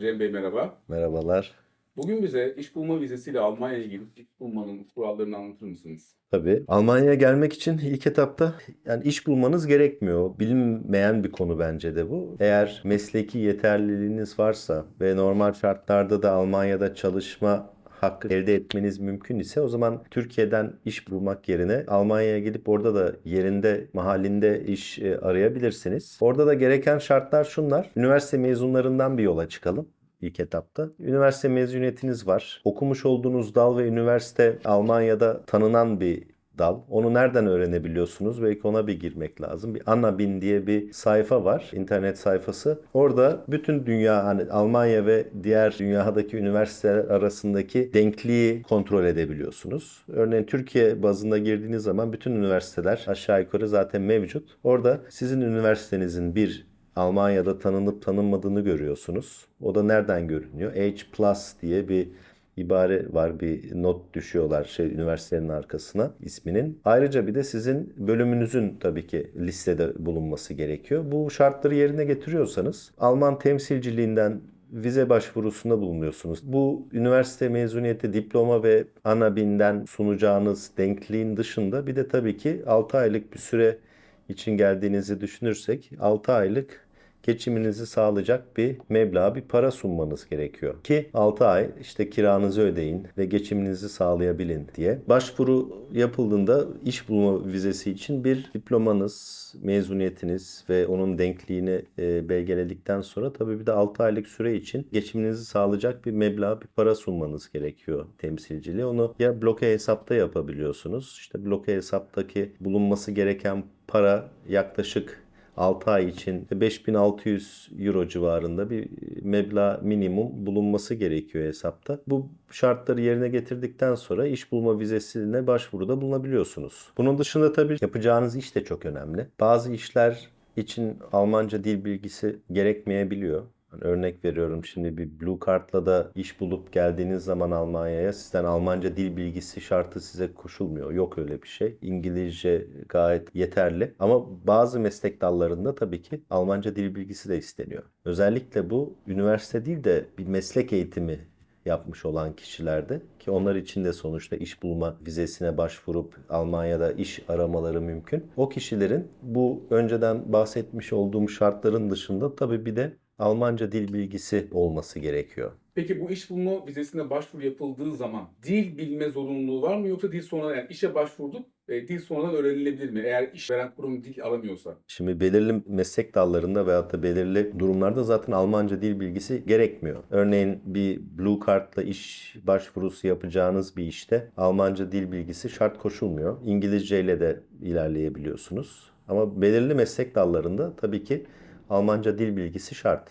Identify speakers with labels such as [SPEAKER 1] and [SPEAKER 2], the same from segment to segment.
[SPEAKER 1] Cem Bey merhaba.
[SPEAKER 2] Merhabalar.
[SPEAKER 1] Bugün bize iş bulma vizesiyle Almanya'ya gelip iş bulmanın kurallarını anlatır mısınız?
[SPEAKER 2] Tabii Almanya'ya gelmek için ilk etapta yani iş bulmanız gerekmiyor. Bilinmeyen bir konu bence de bu. Eğer mesleki yeterliliğiniz varsa ve normal şartlarda da Almanya'da çalışma hakkı elde etmeniz mümkün ise o zaman Türkiye'den iş bulmak yerine Almanya'ya gelip orada da yerinde, mahallinde iş e, arayabilirsiniz. Orada da gereken şartlar şunlar. Üniversite mezunlarından bir yola çıkalım ilk etapta. Üniversite mezuniyetiniz var. Okumuş olduğunuz dal ve üniversite Almanya'da tanınan bir dal. Onu nereden öğrenebiliyorsunuz? Belki ona bir girmek lazım. Bir Annabin diye bir sayfa var. internet sayfası. Orada bütün dünya hani Almanya ve diğer dünyadaki üniversiteler arasındaki denkliği kontrol edebiliyorsunuz. Örneğin Türkiye bazında girdiğiniz zaman bütün üniversiteler aşağı yukarı zaten mevcut. Orada sizin üniversitenizin bir Almanya'da tanınıp tanınmadığını görüyorsunuz. O da nereden görünüyor? H plus diye bir ibare var. Bir not düşüyorlar şey üniversitenin arkasına isminin. Ayrıca bir de sizin bölümünüzün tabii ki listede bulunması gerekiyor. Bu şartları yerine getiriyorsanız Alman temsilciliğinden vize başvurusunda bulunuyorsunuz. Bu üniversite mezuniyeti diploma ve ANABİN'den sunacağınız denkliğin dışında bir de tabii ki 6 aylık bir süre için geldiğinizi düşünürsek 6 aylık geçiminizi sağlayacak bir meblağ, bir para sunmanız gerekiyor. Ki 6 ay işte kiranızı ödeyin ve geçiminizi sağlayabilin diye. Başvuru yapıldığında iş bulma vizesi için bir diplomanız, mezuniyetiniz ve onun denkliğini e, belgeledikten sonra tabii bir de 6 aylık süre için geçiminizi sağlayacak bir meblağ, bir para sunmanız gerekiyor temsilciliğe. Onu ya bloke hesapta yapabiliyorsunuz. İşte bloke hesaptaki bulunması gereken para yaklaşık 6 ay için 5600 euro civarında bir meblağ minimum bulunması gerekiyor hesapta. Bu şartları yerine getirdikten sonra iş bulma vizesine başvuruda bulunabiliyorsunuz. Bunun dışında tabii yapacağınız iş de çok önemli. Bazı işler için Almanca dil bilgisi gerekmeyebiliyor. Hani örnek veriyorum şimdi bir Blue Card'la da iş bulup geldiğiniz zaman Almanya'ya sizden Almanca dil bilgisi şartı size koşulmuyor. Yok öyle bir şey. İngilizce gayet yeterli. Ama bazı meslek dallarında tabii ki Almanca dil bilgisi de isteniyor. Özellikle bu üniversite değil de bir meslek eğitimi yapmış olan kişilerde ki onlar için de sonuçta iş bulma vizesine başvurup Almanya'da iş aramaları mümkün. O kişilerin bu önceden bahsetmiş olduğum şartların dışında tabii bir de Almanca dil bilgisi olması gerekiyor.
[SPEAKER 1] Peki bu iş bulma vizesine başvuru yapıldığı zaman dil bilme zorunluluğu var mı yoksa dil sonradan yani işe başvurduk e, dil sonradan öğrenilebilir mi? Eğer işveren kurum dil alamıyorsa.
[SPEAKER 2] Şimdi belirli meslek dallarında veyahut da belirli durumlarda zaten Almanca dil bilgisi gerekmiyor. Örneğin bir Blue Card'la iş başvurusu yapacağınız bir işte Almanca dil bilgisi şart koşulmuyor. İngilizce ile de ilerleyebiliyorsunuz. Ama belirli meslek dallarında tabii ki Almanca dil bilgisi şart.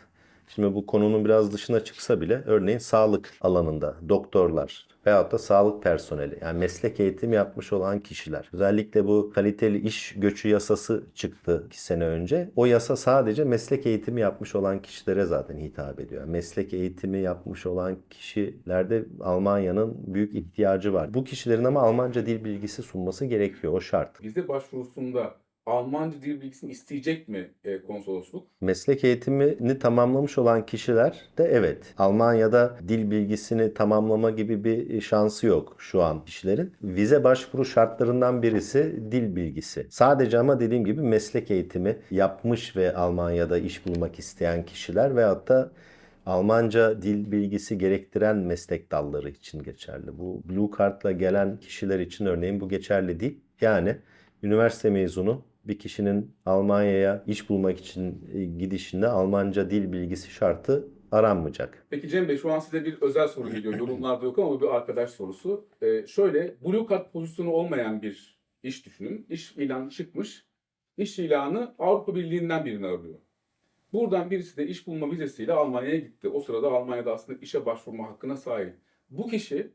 [SPEAKER 2] Şimdi bu konunun biraz dışına çıksa bile örneğin sağlık alanında doktorlar veyahut da sağlık personeli yani meslek eğitimi yapmış olan kişiler. Özellikle bu kaliteli iş göçü yasası çıktı 2 sene önce. O yasa sadece meslek eğitimi yapmış olan kişilere zaten hitap ediyor. Yani meslek eğitimi yapmış olan kişilerde Almanya'nın büyük ihtiyacı var. Bu kişilerin ama Almanca dil bilgisi sunması gerekiyor. O şart.
[SPEAKER 1] Vize başvurusunda Almanca dil bilgisini isteyecek mi e, konsolosluk?
[SPEAKER 2] Meslek eğitimini tamamlamış olan kişiler de evet Almanya'da dil bilgisini tamamlama gibi bir şansı yok şu an kişilerin. Vize başvuru şartlarından birisi dil bilgisi. Sadece ama dediğim gibi meslek eğitimi yapmış ve Almanya'da iş bulmak isteyen kişiler veyahut da Almanca dil bilgisi gerektiren meslek dalları için geçerli. Bu Blue Card'la gelen kişiler için örneğin bu geçerli değil. Yani üniversite mezunu bir kişinin Almanya'ya iş bulmak için e, gidişinde Almanca dil bilgisi şartı aranmayacak.
[SPEAKER 1] Peki Cem Bey şu an size bir özel soru geliyor. Yorumlarda yok ama bir arkadaş sorusu. E, şöyle Blue Card pozisyonu olmayan bir iş düşünün. İş ilanı çıkmış. İş ilanı Avrupa Birliği'nden birini arıyor. Buradan birisi de iş bulma vizesiyle Almanya'ya gitti. O sırada Almanya'da aslında işe başvurma hakkına sahip. Bu kişi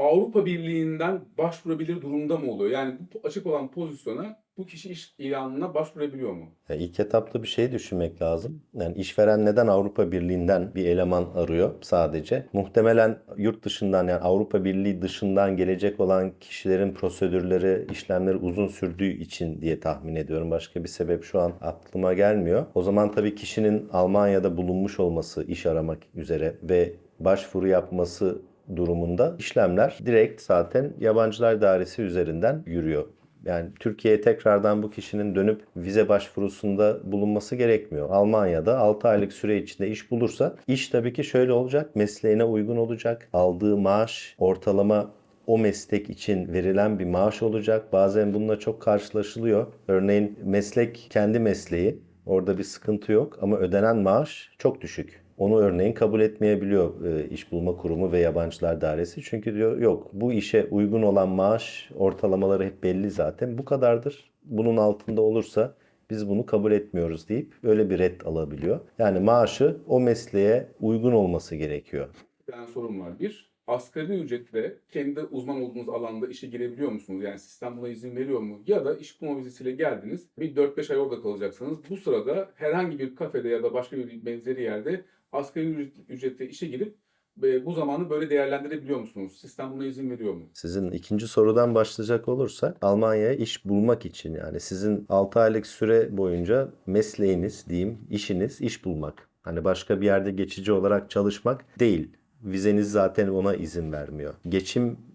[SPEAKER 1] Avrupa Birliği'nden başvurabilir durumda mı oluyor? Yani bu açık olan pozisyona bu kişi iş ilanına başvurabiliyor mu?
[SPEAKER 2] Ya ilk etapta bir şey düşünmek lazım. Yani işveren neden Avrupa Birliği'nden bir eleman arıyor sadece? Muhtemelen yurt dışından yani Avrupa Birliği dışından gelecek olan kişilerin prosedürleri, işlemleri uzun sürdüğü için diye tahmin ediyorum. Başka bir sebep şu an aklıma gelmiyor. O zaman tabii kişinin Almanya'da bulunmuş olması iş aramak üzere ve başvuru yapması durumunda işlemler direkt zaten yabancılar dairesi üzerinden yürüyor. Yani Türkiye'ye tekrardan bu kişinin dönüp vize başvurusunda bulunması gerekmiyor. Almanya'da 6 aylık süre içinde iş bulursa iş tabii ki şöyle olacak. Mesleğine uygun olacak. Aldığı maaş ortalama o meslek için verilen bir maaş olacak. Bazen bununla çok karşılaşılıyor. Örneğin meslek kendi mesleği. Orada bir sıkıntı yok ama ödenen maaş çok düşük. Onu örneğin kabul etmeyebiliyor e, iş bulma kurumu ve yabancılar dairesi. Çünkü diyor yok bu işe uygun olan maaş ortalamaları hep belli zaten. Bu kadardır. Bunun altında olursa biz bunu kabul etmiyoruz deyip öyle bir red alabiliyor. Yani maaşı o mesleğe uygun olması gerekiyor.
[SPEAKER 1] Bir tane sorun var. Bir, asgari ücretle kendi uzman olduğunuz alanda işe girebiliyor musunuz? Yani sistem buna izin veriyor mu? Ya da iş bulma vizesiyle geldiniz. Bir 4-5 ay orada kalacaksınız. Bu sırada herhangi bir kafede ya da başka bir benzeri yerde asgari ücret- ücretle işe girip e, bu zamanı böyle değerlendirebiliyor musunuz? Sistem buna izin veriyor mu?
[SPEAKER 2] Sizin ikinci sorudan başlayacak olursak Almanya'ya iş bulmak için yani sizin 6 aylık süre boyunca mesleğiniz diyeyim, işiniz iş bulmak. Hani başka bir yerde geçici olarak çalışmak değil. Vizeniz zaten ona izin vermiyor.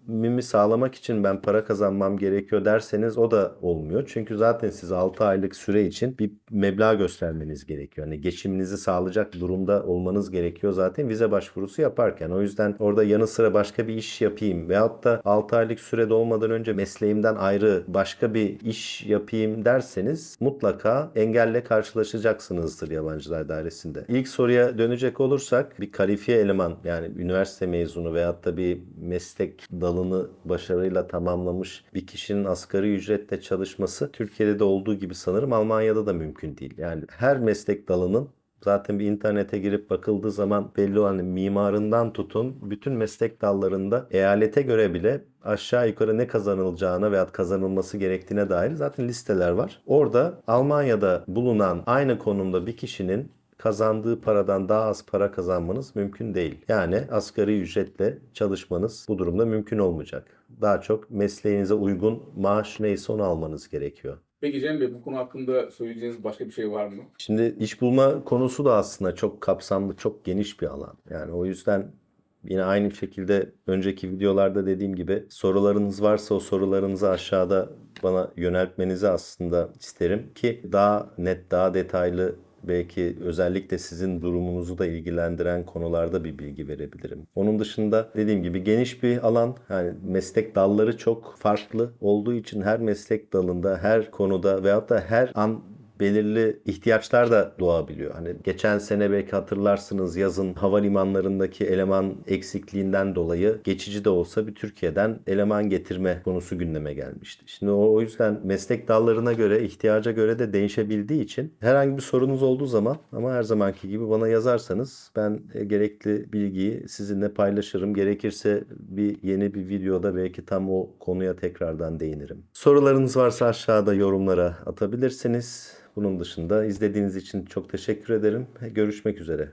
[SPEAKER 2] Geçimimi sağlamak için ben para kazanmam gerekiyor derseniz o da olmuyor. Çünkü zaten siz 6 aylık süre için bir meblağ göstermeniz gerekiyor. Hani geçiminizi sağlayacak durumda olmanız gerekiyor zaten vize başvurusu yaparken. O yüzden orada yanı sıra başka bir iş yapayım veyahut da 6 aylık süre dolmadan önce mesleğimden ayrı başka bir iş yapayım derseniz mutlaka engelle karşılaşacaksınızdır yabancılar dairesinde. İlk soruya dönecek olursak bir kalifiye eleman yani üniversite mezunu veyahut da bir meslek dalını başarıyla tamamlamış bir kişinin asgari ücretle çalışması Türkiye'de de olduğu gibi sanırım Almanya'da da mümkün değil. Yani her meslek dalının Zaten bir internete girip bakıldığı zaman belli olan mimarından tutun bütün meslek dallarında eyalete göre bile aşağı yukarı ne kazanılacağına veya kazanılması gerektiğine dair zaten listeler var. Orada Almanya'da bulunan aynı konumda bir kişinin kazandığı paradan daha az para kazanmanız mümkün değil. Yani asgari ücretle çalışmanız bu durumda mümkün olmayacak. Daha çok mesleğinize uygun maaş neyse onu almanız gerekiyor.
[SPEAKER 1] Peki Cem Bey bu konu hakkında söyleyeceğiniz başka bir şey var mı?
[SPEAKER 2] Şimdi iş bulma konusu da aslında çok kapsamlı, çok geniş bir alan. Yani o yüzden yine aynı şekilde önceki videolarda dediğim gibi sorularınız varsa o sorularınızı aşağıda bana yöneltmenizi aslında isterim ki daha net, daha detaylı belki özellikle sizin durumunuzu da ilgilendiren konularda bir bilgi verebilirim. Onun dışında dediğim gibi geniş bir alan. Yani meslek dalları çok farklı olduğu için her meslek dalında, her konuda veyahut da her an belirli ihtiyaçlar da doğabiliyor. Hani geçen sene belki hatırlarsınız yazın havalimanlarındaki eleman eksikliğinden dolayı geçici de olsa bir Türkiye'den eleman getirme konusu gündeme gelmişti. Şimdi o, o yüzden meslek dallarına göre, ihtiyaca göre de değişebildiği için herhangi bir sorunuz olduğu zaman ama her zamanki gibi bana yazarsanız ben e, gerekli bilgiyi sizinle paylaşırım. Gerekirse bir yeni bir videoda belki tam o konuya tekrardan değinirim. Sorularınız varsa aşağıda yorumlara atabilirsiniz. Bunun dışında izlediğiniz için çok teşekkür ederim. Görüşmek üzere.